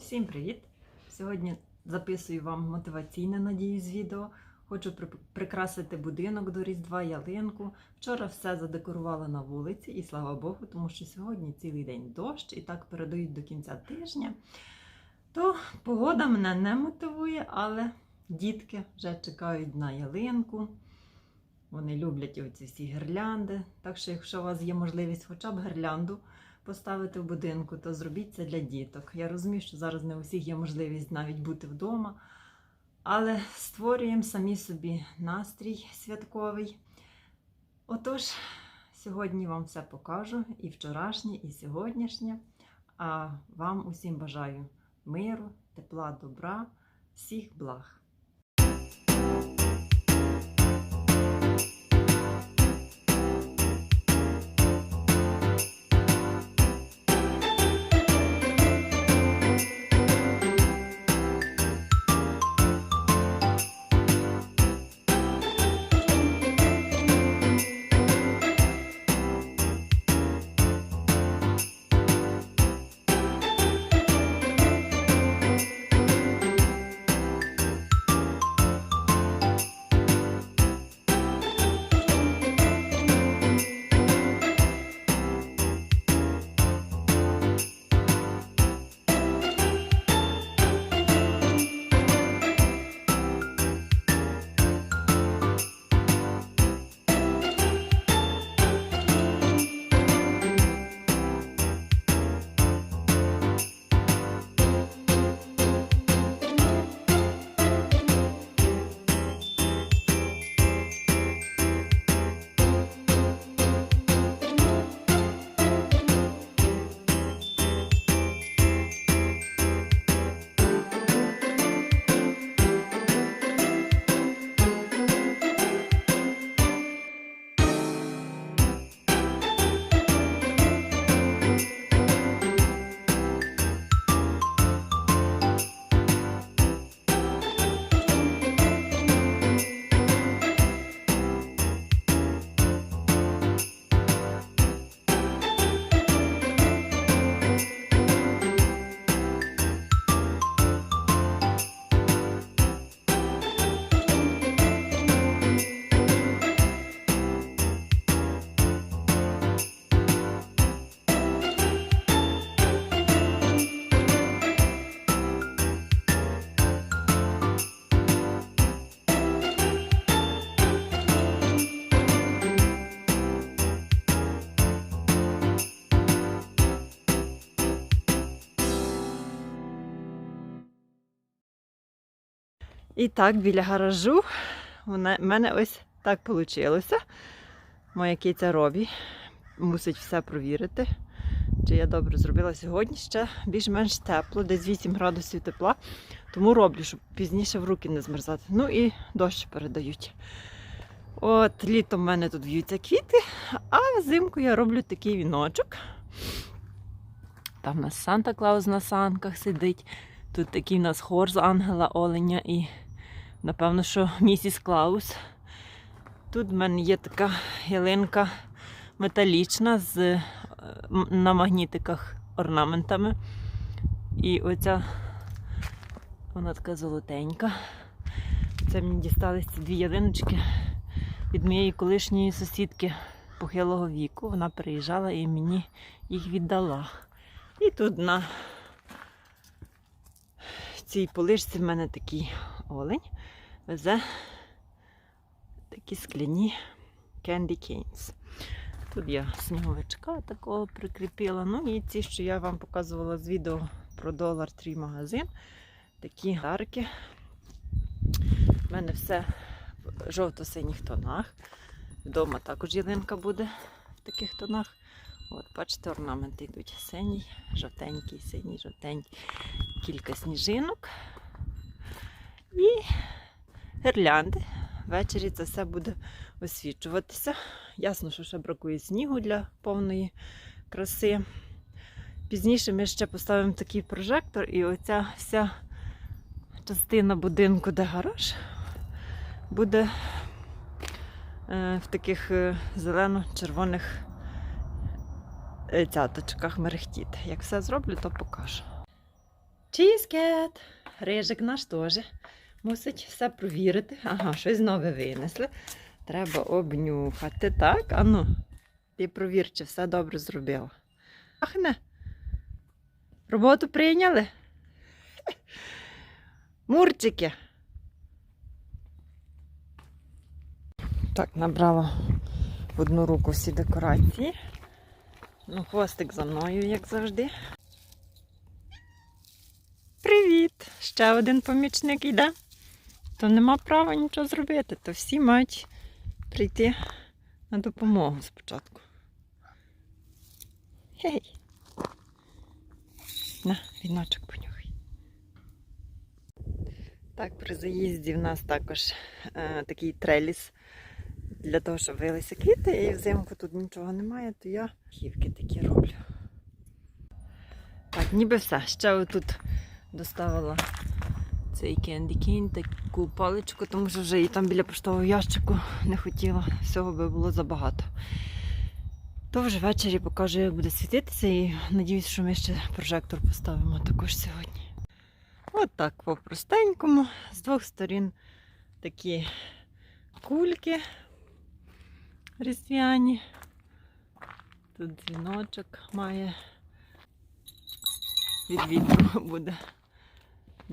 Всім привіт! Сьогодні записую вам мотиваційне, надіюсь, відео. Хочу прикрасити будинок до Різдва, ялинку. Вчора все задекорувала на вулиці, і слава Богу, тому що сьогодні цілий день дощ, і так передають до кінця тижня. То погода мене не мотивує, але дітки вже чекають на ялинку. Вони люблять оці всі гірлянди. Так що, якщо у вас є можливість хоча б гірлянду поставити в будинку, то зробіть це для діток. Я розумію, що зараз не у всіх є можливість навіть бути вдома, але створюємо самі собі настрій святковий. Отож, сьогодні вам все покажу і вчорашнє, і сьогоднішнє. А вам усім бажаю миру, тепла, добра, всіх благ. І так, біля гаражу в мене ось так вийшло. Моя киця Робі мусить все провірити, чи я добре зробила сьогодні ще більш-менш тепло, десь 8 градусів тепла. Тому роблю, щоб пізніше в руки не змерзати. Ну і дощ передають. От літом в мене тут в'ються квіти, а взимку я роблю такий віночок. Там у нас Санта Клаус на санках сидить. Тут такий у нас хор з ангела Оленя і, напевно, що місіс Клаус. Тут в мене є така ялинка металічна з е, на магнітиках орнаментами. І оця вона така золотенька. Це мені дістались ці дві ялиночки від моєї колишньої сусідки похилого віку. Вона приїжджала і мені їх віддала. І тут на цій полишці в мене такий олень везе такі скляні candy canes. Тут я сніговичка такого прикріпила. Ну і ці, що я вам показувала з відео про Dollar Tree магазин. Такі гарки. У мене все в жовто-синіх тонах. Вдома також ялинка буде в таких тонах. От, бачите, орнаменти йдуть синій, жовтенький, синій, жовтенький, кілька сніжинок і гірлянди. Ввечері це все буде освічуватися. Ясно, що ще бракує снігу для повної краси. Пізніше ми ще поставимо такий прожектор, і оця вся частина будинку, де гараж, буде е, в таких е, зелено-червоних е, цяточках мерехтіти. Як все зроблю, то покажу. Чізкет! Рижик наш теж мусить все провірити. Ага, щось нове винесли. Треба обнюхати, так? Ану, ти провір, чи все добре зробила. Ахне. Роботу прийняли? Мурчики. Так, набрала в одну руку всі декорації. Ну, хвостик за мною, як завжди. Привіт! Ще один помічник йде. То нема права нічого зробити, то всі мають прийти на допомогу спочатку. Гей! На, віночок понюхай. Так, при заїзді в нас також е, такий треліс для того, щоб вилися квіти, і взимку тут нічого немає, то я хівки такі роблю. Так, ніби все. Ще отут доставила цей Candy Cane, таку паличку, тому що вже і там біля поштового ящику не хотіла, всього би було забагато. То вже ввечері покажу, як буде світитися, і надіюсь, що ми ще прожектор поставимо також сьогодні. От так по-простенькому, з двох сторін такі кульки різдвяні. Тут дзвіночок має від вітру буде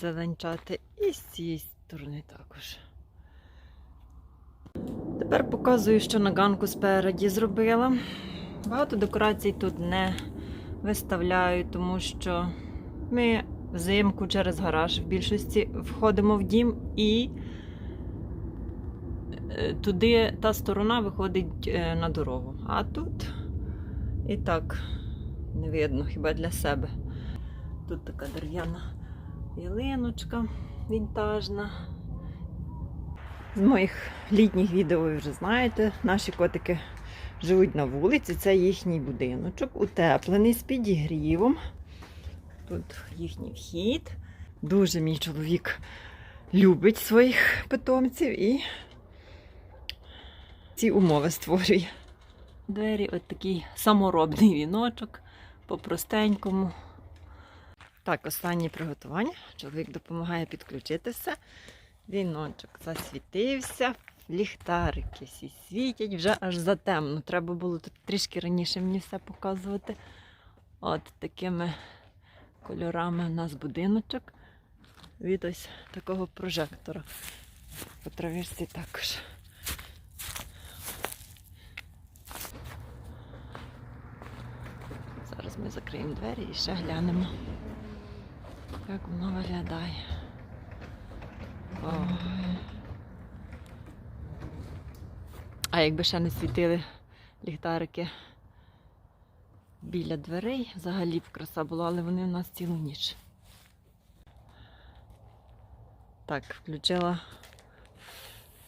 зеленчати. І з цієї сторони також. Тепер показую, що на ганку спереді зробила. Багато декорацій тут не виставляю, тому що ми взимку через гараж в більшості входимо в дім і е, туди та сторона виходить е, на дорогу. А тут і так не видно хіба для себе. Тут така дерев'яна ялиночка вінтажна. З моїх літніх відео ви вже знаєте, наші котики живуть на вулиці, це їхній будиночок, утеплений з підігрівом. Тут їхній вхід. Дуже мій чоловік любить своїх питомців і ці умови створює. Двері от такий саморобний віночок по-простенькому. Так, останнє приготування. Чоловік допомагає підключити все. Віночок засвітився, ліхтарики всі світять, вже аж затемно. Треба було тут трішки раніше мені все показувати. От такими кольорами у нас будиночок від ось такого прожектора. По траверсі також. Зараз ми закриємо двері і ще глянемо, як воно виглядає. А якби ще не світили ліхтарики біля дверей, взагалі б краса була, але вони у нас цілу ніч. Так, включила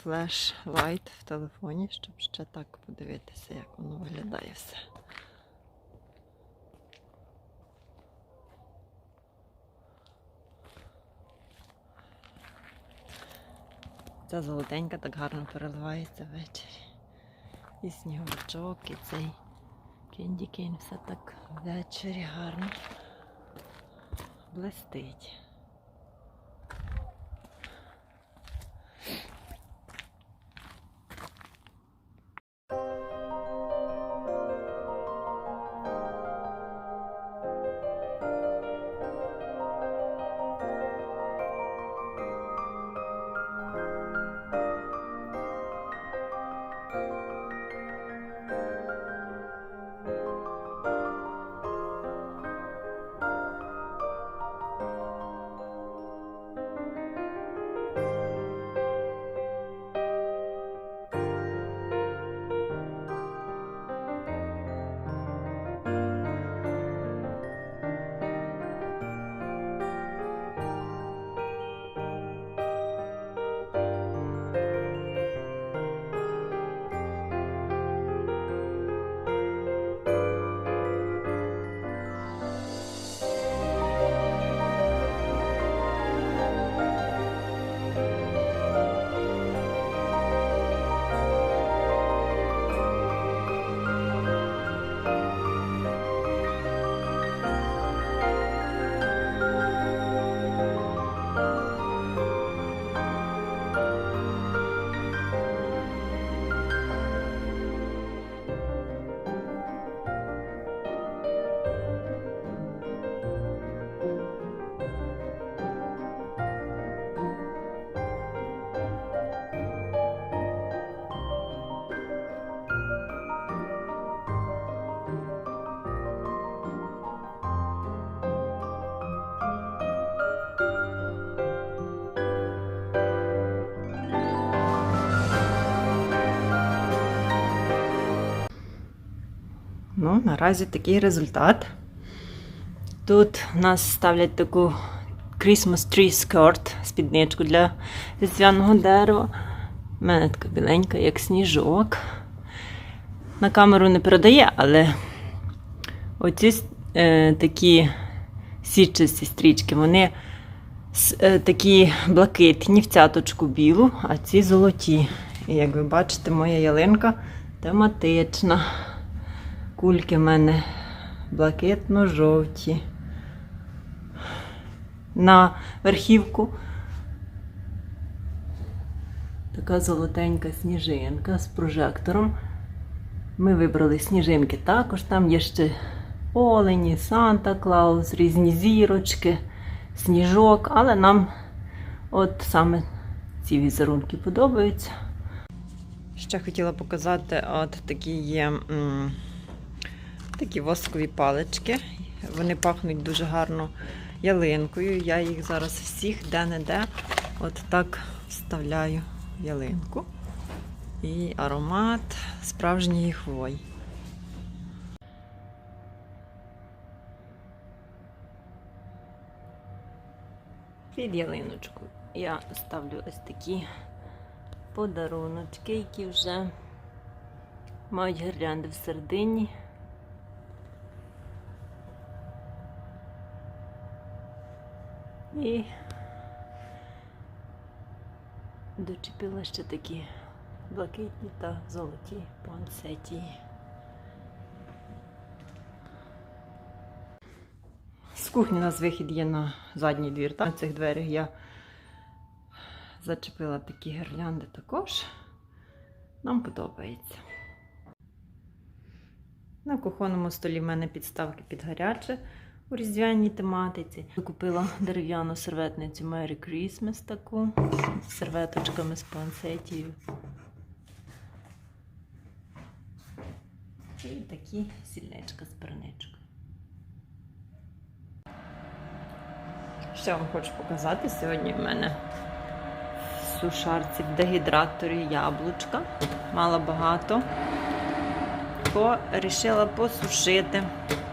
флеш-лайт в телефоні, щоб ще так подивитися, як воно виглядає все. Ця золотенька так гарно переливається ввечері. І сніговичок, і цей кіндікінь, все так ввечері гарно блистить. Наразі такий результат. Тут у нас ставлять таку Christmas Tree Skirt, спідничку для різдвяного дерева. У мене така біленька, як сніжок. На камеру не передає, але оці е, такі сітчасті стрічки, вони е, такі блакитні в цяточку білу, а ці золоті. І як ви бачите, моя ялинка тематична. Кульки в мене блакитно-жовті. На верхівку така золотенька сніжинка з прожектором. Ми вибрали сніжинки також. Там є ще олені, Санта Клаус, різні зірочки, сніжок, але нам от саме ці візерунки подобаються. Ще хотіла показати, от такі є такі воскові палички. Вони пахнуть дуже гарно ялинкою. Я їх зараз всіх де-не-де от так вставляю в ялинку. І аромат справжньої хвої. Під ялиночку я ставлю ось такі подаруночки, які вже мають гірлянди всередині. І дочепила ще такі блакитні та золоті пансеті. З кухні у нас вихід є на задній двір. На цих дверях я зачепила такі гірлянди також. Нам подобається. На кухонному столі в мене підставки під гаряче у різдвяній тематиці. Купила дерев'яну серветницю Merry Christmas таку з серветочками з пансетію. І такі сільничка з перничкою. Ще вам хочу показати. Сьогодні в мене в сушарці в дегідраторі яблучка. Мала багато. Рішила посушити.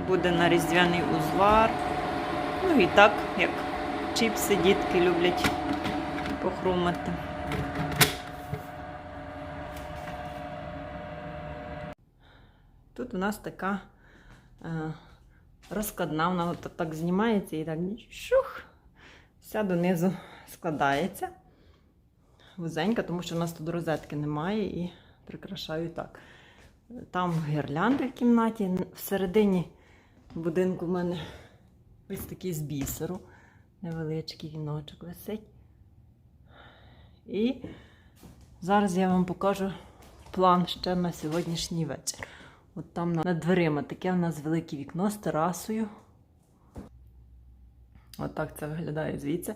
Буде на різдвяний узвар. Ну і так, як чіпси дітки люблять похрумати. Тут у нас така е, розкладна, вона от так знімається і так шух, вся донизу складається. Вузенька, тому що у нас тут розетки немає і прикрашаю так. Там гірлянди в кімнаті. Всередині будинку в мене ось такий з бісеру. Невеличкий віночок висить. І зараз я вам покажу план ще на сьогоднішній вечір. От там над дверима таке в нас велике вікно з терасою. От так це виглядає звідси.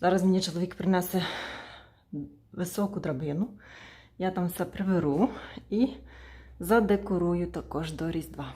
Зараз мені чоловік принесе високу драбину. Я там все приберу і задекорую також до Різдва.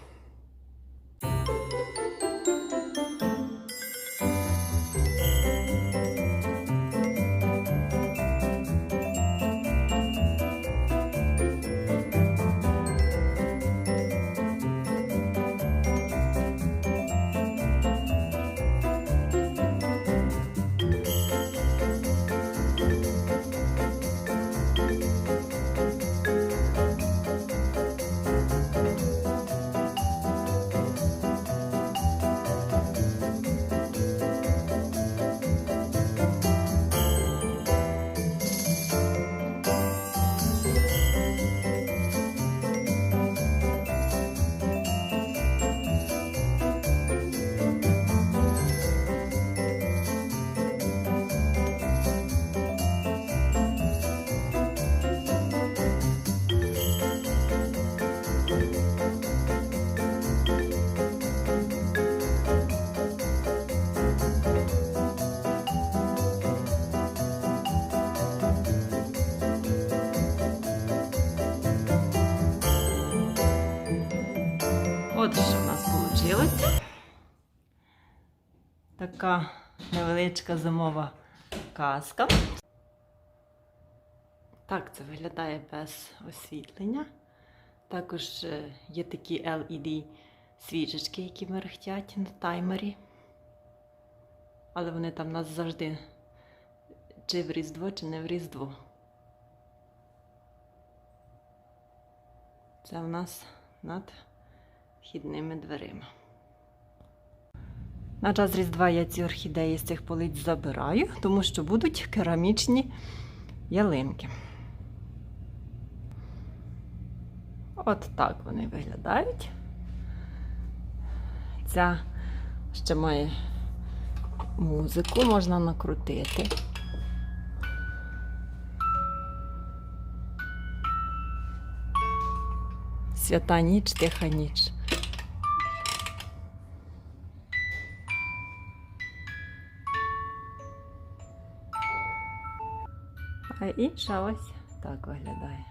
Така невеличка зимова казка. Так це виглядає без освітлення. Також е, є такі LED свічечки, які мерехтять на таймері. Але вони там у нас завжди чи в Різдво, чи не в Різдво. Це в нас над вхідними дверима. На час Різдва я ці орхідеї з цих полиць забираю, тому що будуть керамічні ялинки. От так вони виглядають. Ця ще має музику, можна накрутити. Свята ніч, тиха ніч. А інша ось так виглядає.